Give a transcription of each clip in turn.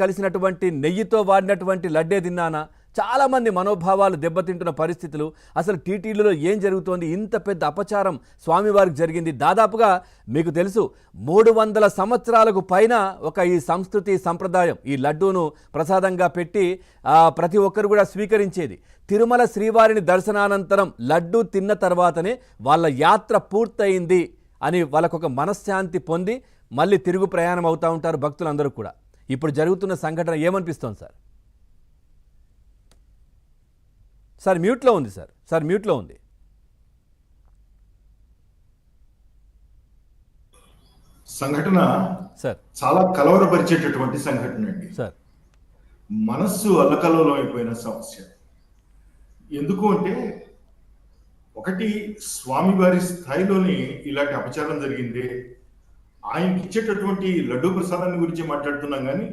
కలిసినటువంటి నెయ్యితో వాడినటువంటి లడ్డే తిన్నానా? చాలా మంది మనోభావాలు దెబ్బతింటున్న పరిస్థితులు. అసలు టీటీడీలో ఏం జరుగుతోంది? ఇంత పెద్ద అపచారం స్వామివారికి జరిగింది. దాదాపుగా మీకు తెలుసు మూడు వందల సంవత్సరాలకు పైన ఒక ఈ సంస్కృతి సంప్రదాయం ఈ లడ్డూను ప్రసాదంగా పెట్టి ప్రతి ఒక్కరు కూడా స్వీకరించేది. తిరుమల శ్రీవారిని దర్శనానంతరం లడ్డూ తిన్న తర్వాతనే వాళ్ళ యాత్ర పూర్తయింది అని వాళ్ళకొక మనశ్శాంతి పొంది మళ్ళీ తిరుగు ప్రయాణం అవుతూ ఉంటారు భక్తులందరూ కూడా. ఇప్పుడు జరుగుతున్న సంఘటన ఏమనిపిస్తోంది సార్? సార్ మ్యూట్లో ఉంది సార్. సార్ మ్యూట్లో ఉంది. సంఘటన సార్. చాలా కలవరపరిచేటటువంటి సంఘటన అండి. సార్. మనస్సు అల్లకల్లోలం అయిపోయిన సమస్య. ఎందుకు అంటే ఒకటి స్వామివారి స్థాయిలోనే ఇలాంటి అపచారం జరిగింది ఆయనకి ఇచ్చేటటువంటి లడ్డూ ప్రసాదాన్ని గురించి మాట్లాడుతున్నాం కానీ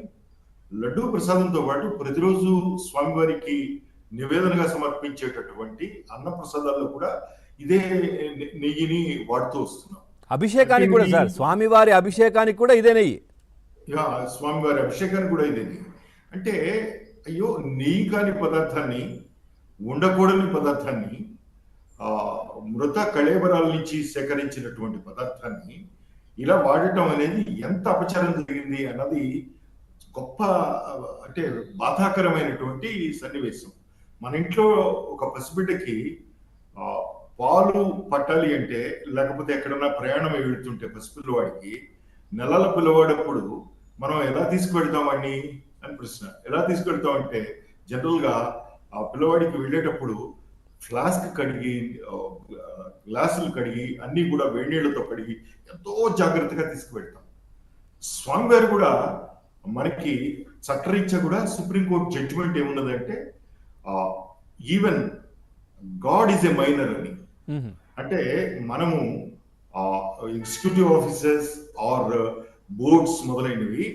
లడ్డూ ప్రసాదంతో పాటు ప్రతిరోజు స్వామివారికి నివేదనగా సమర్పించేటటువంటి అన్న ప్రసాదాల్లో కూడా ఇదే నెయ్యిని వాడుతూ వస్తున్నాం. అభిషేకానికి కూడా సార్ స్వామివారి అభిషేకానికి కూడా ఇదే నెయ్యి. యా, స్వామివారి అభిషేకాన్ని కూడా ఇదేది అంటే అయ్యో నెయ్యి కాని పదార్థాన్ని ఉండకూడని పదార్థాన్ని ఆ మృత కళేబరాల నుంచి సేకరించినటువంటి పదార్థాన్ని ఇలా వాడటం అనేది ఎంత అపచారం జరిగింది అన్నది గొప్ప అంటే బాధాకరమైనటువంటి సన్నివేశం. మన ఇంట్లో ఒక పసిబిడ్డకి పాలు పట్టాలి అంటే లేకపోతే ఎక్కడన్నా ప్రయాణం వెళ్తుంటే పసిపిల్లవాడికి నెలల పిల్లవాడప్పుడు మనం ఎలా తీసుకువెళ్తామని అని ప్రశ్న. ఎలా తీసుకెళ్తామంటే జనరల్ జనరల్గా ఆ పిల్లవాడికి వెళ్ళేటప్పుడు ఫ్లాస్క్ కడిగి గ్లాసులు కడిగి అన్ని కూడా వేడి నీళ్ళతో కడిగి ఎంతో జాగ్రత్తగా తీసుకువెళ్తాం స్వామివారు కూడా మనకి చట్టరీత్యా కూడా supreme court judgement ఏమున్నదంటే even God is a minor అని. అంటే మనము ఎగ్జిక్యూటివ్ ఆఫీసర్స్ ఆర్ బోర్డ్స్ మొదలైనవి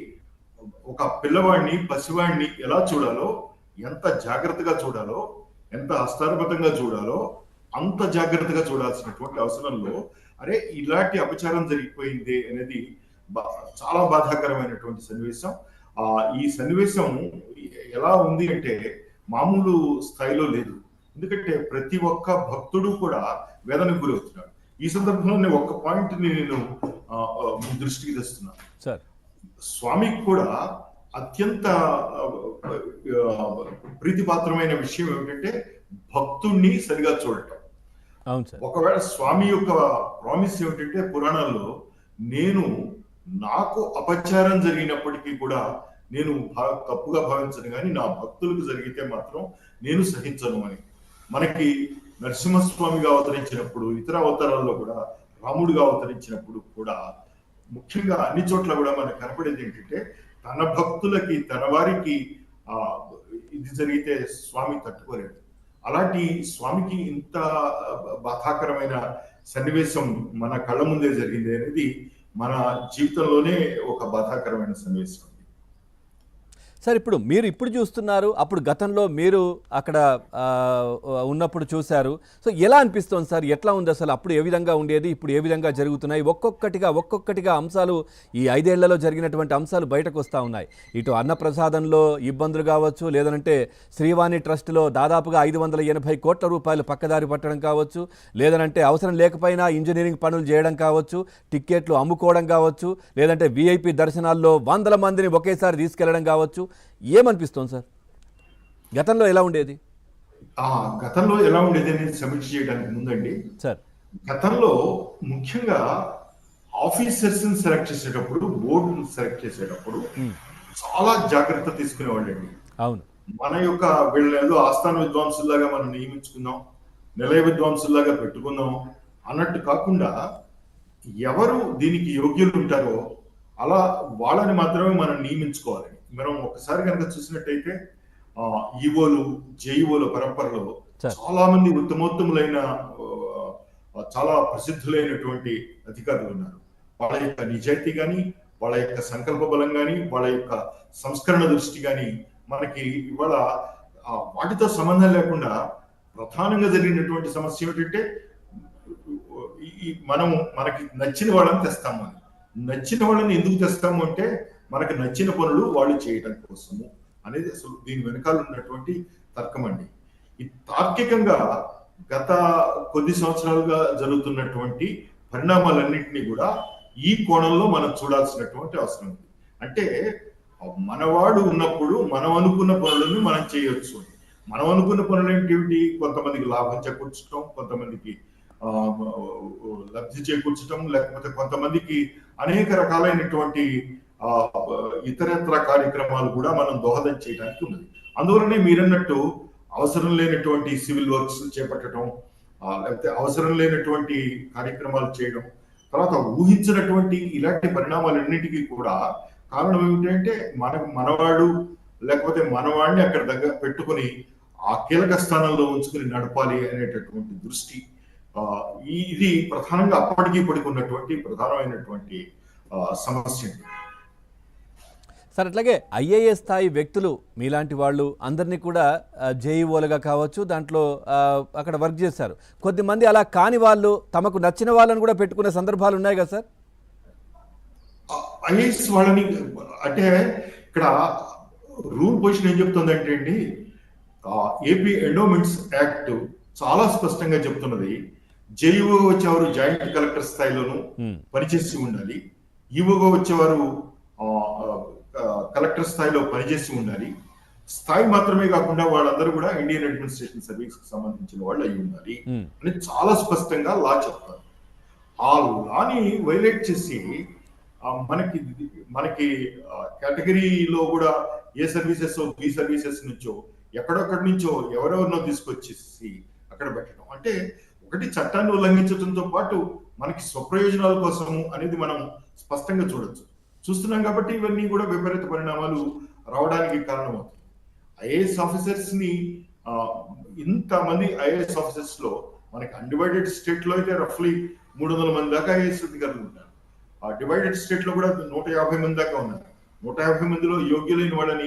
ఒక పిల్లవాడిని పసివాడిని ఎలా చూడాలో ఎంత జాగ్రత్తగా చూడాలో ఎంత హస్తారబద్ధంగా చూడాలో అంత జాగ్రత్తగా చూడాల్సినటువంటి అవసరంలో అరే ఇలాంటి అపచారం జరిగిపోయింది అనేది చాలా బాధాకరమైనటువంటి సన్నివేశం. ఆ ఈ సన్నివేశం ఎలా ఉంది అంటే మామూలు స్థాయిలో లేదు. ఎందుకంటే ప్రతి ఒక్క భక్తుడు కూడా వేదనకు గురవుతున్నాడు. ఈ సందర్భంలో నేను ఒక్క పాయింట్ని నేను దృష్టికి తెస్తున్నాను. సార్. స్వామికి కూడా అత్యంత ప్రీతిపాత్రమైన విషయం ఏమిటంటే భక్తుణ్ణి సరిగా చూడటం. ఒకవేళ స్వామి యొక్క ప్రామిస్ ఏమిటంటే పురాణాల్లో నేను నాకు అపచారం జరిగినప్పటికీ కూడా నేను తప్పుగా భావించను కానీ నా భక్తులకు జరిగితే మాత్రం నేను సహించను అని. మనకి నరసింహస్వామిగా అవతరించినప్పుడు ఇతర అవతారాల్లో కూడా రాముడిగా అవతరించినప్పుడు కూడా ముఖ్యంగా అన్ని చోట్ల కూడా మనకు కనపడేది ఏంటంటే తన భక్తులకి తన వారికి ఇది జరిగితే స్వామి తట్టుకోలేడు అలాంటి స్వామికి ఇంత బాధాకరమైన సన్నివేశం మన కళ్ళ ముందే జరిగింది అనేది మన జీవితంలోనే ఒక బాధాకరమైన సన్నివేశం. సార్ ఇప్పుడు మీరు ఇప్పుడు చూస్తున్నారు అప్పుడు గతంలో మీరు అక్కడ ఉన్నప్పుడు చూశారు. సో ఎలా అనిపిస్తోంది సార్? ఎట్లా ఉంది అసలు? అప్పుడు ఏ విధంగా ఉండేది? ఇప్పుడు ఏ విధంగా జరుగుతున్నాయి? ఒక్కొక్కటిగా ఒక్కొక్కటిగా అంశాలు ఈ ఐదేళ్ళలో జరిగినటువంటి అంశాలు బయటకు వస్తూ ఉన్నాయి. ఇటు అన్నప్రసాదంలో ఇబ్బందులు కావచ్చు లేదంటే శ్రీవాణి ట్రస్ట్లో దాదాపుగా ఐదు వందల ఎనభై కోట్ల రూపాయలు పక్కదారి పట్టడం కావచ్చు లేదనంటే అవసరం లేకపోయినా ఇంజనీరింగ్ పనులు చేయడం కావచ్చు టిక్కెట్లు అమ్ముకోవడం కావచ్చు లేదంటే విఐపి దర్శనాల్లో వందల మందిని ఒకేసారి తీసుకెళ్ళడం కావచ్చు ఏమనిపిస్తోంది సార్? గతంలో ఎలా ఉండేది? ఆ గతంలో ఎలా ఉండేది అనేది సమీక్ష చేయడానికి ముందండి. సార్. గతంలో ముఖ్యంగా ఆఫీసర్స్ సెలెక్ట్ చేసేటప్పుడు బోర్డును సెలెక్ట్ చేసేటప్పుడు. చాలా జాగ్రత్త తీసుకునేవాళ్ళండి. అవును. మన యొక్క వీళ్ళేదో ఆస్థాన విద్వాంసుల్లాగా మనం నియమించుకుందాం నిలయ విద్వాంసుల్లాగా పెట్టుకుందాం అన్నట్టు కాకుండా ఎవరు దీనికి యోగ్యులు ఉంటారో అలా వాళ్ళని మాత్రమే మనం నియమించుకోవాలి. మనం ఒకసారి కనుక చూసినట్టయితే ఆ, ఈవోలు జేఈఓల పరంపరలో. చాలా మంది ఉత్తమోత్తములైన చాలా ప్రసిద్ధులైనటువంటి అధికారులు ఉన్నారు వాళ్ళ యొక్క నిజాయితీ కానీ వాళ్ళ యొక్క సంకల్ప బలం కానీ వాళ్ళ యొక్క సంస్కరణ దృష్టి కానీ మనకి ఇవాళ వాటితో సంబంధం లేకుండా ప్రధానంగా జరిగినటువంటి సమస్య ఏమిటంటే ఈ మనము మనకి నచ్చిన వాళ్ళని తెస్తాము అని నచ్చిన వాళ్ళని ఎందుకు తెస్తాము అంటే మనకు నచ్చిన పనులు వాళ్ళు చేయడం కోసము అనేది అసలు దీని వెనకాల ఉన్నటువంటి తర్కం అండి. ఈ తార్కికంగా గత కొద్ది సంవత్సరాలుగా జరుగుతున్నటువంటి పరిణామాలన్నింటినీ కూడా ఈ కోణంలో మనం చూడాల్సినటువంటి అవసరం ఉంది. అంటే మనవాడు ఉన్నప్పుడు మనం అనుకున్న పనులను మనం చేయొచ్చు. మనం అనుకున్న పనులు ఏంటి కొంతమందికి లాభం చేకూర్చడం కొంతమందికి ఆ, లబ్ధి చేకూర్చడం లేకపోతే కొంతమందికి అనేక రకాలైనటువంటి ఇతరత్ర కార్యక్రమాలు కూడా మనం దోహదం చేయడానికి ఉన్నది. అందువలనే మీరన్నట్టు అవసరం లేనటువంటి సివిల్ వర్క్స్ చేపట్టడం లేకపోతే అవసరం లేనటువంటి కార్యక్రమాలు చేయడం తర్వాత ఊహించినటువంటి ఇలాంటి పరిణామాలన్నిటికీ కూడా కారణం ఏమిటంటే మన మనవాడు లేకపోతే మనవాడిని అక్కడ దగ్గర పెట్టుకొని ఆ కీలక స్థానంలో ఉంచుకుని నడపాలి అనేటటువంటి దృష్టి ఆ, ఇది ప్రధానంగా అప్పటికి పడుకున్నటువంటి ఉన్నటువంటి ప్రధానమైనటువంటి ఆ, సమస్య. సార్ అట్లాగే ఐఏఎస్ స్థాయి వ్యక్తులు మీలాంటి వాళ్ళు అందరినీ కూడా జేఈఓలుగా కావచ్చు దాంట్లో అక్కడ వర్క్ చేశారు. కొద్దిమంది అలా కాని వాళ్ళు తమకు నచ్చిన వాళ్ళని కూడా పెట్టుకునే సందర్భాలు ఉన్నాయి కదా సార్? ఐఏఎస్ వాళ్ళని అంటే ఇక్కడ రూల్ పొజిషన్ ఏం చెప్తుందంటే అండి ఏపీ ఎండోమెంట్స్ యాక్ట్ చాలా స్పష్టంగా చెప్తున్నది. జేఈఓ వచ్చేవారు జాయింట్ కలెక్టర్ స్థాయిలోను పనిచేసి ఉండాలి. ఈవోగా వచ్చేవారు కలెక్టర్ స్థాయిలో పనిచేసి ఉండాలి. స్థాయి మాత్రమే కాకుండా వాళ్ళందరూ కూడా ఇండియన్ అడ్మినిస్ట్రేషన్ సర్వీస్కి సంబంధించిన వాళ్ళు అయి ఉండాలి అని చాలా స్పష్టంగా లా చెప్తారు ఆ లాని వైలేట్ చేసి మనకి మనకి కేటగిరీలో కూడా ఏ సర్వీసెస్ బి సర్వీసెస్ నుంచో ఎక్కడొక్కడి నుంచో ఎవరెవరినో తీసుకొచ్చేసి అక్కడ పెట్టడం. అంటే ఒకటి చట్టాన్ని ఉల్లంఘించడంతో పాటు మనకి స్వప్రయోజనాల కోసము అనేది మనం స్పష్టంగా చూడొచ్చు. చూస్తున్నాం కాబట్టి ఇవన్నీ కూడా విపరీత పరిణామాలు రావడానికి కారణమవుతుంది ఐఏఎస్ ఆఫీసర్స్ని ఇంత ఇంతమంది ఐఏఎస్ ఆఫీసర్స్లో మనకి అన్డివైడెడ్ స్టేట్లో అయితే రఫ్లీ మూడు వందల మంది దాకా ఐఏఎస్ అధికారులు ఉంటారు ఆ డివైడెడ్ స్టేట్లో కూడా నూట యాభై మంది దాకా ఉన్నారు. నూట యాభై మందిలో యోగ్యులైన వాళ్ళని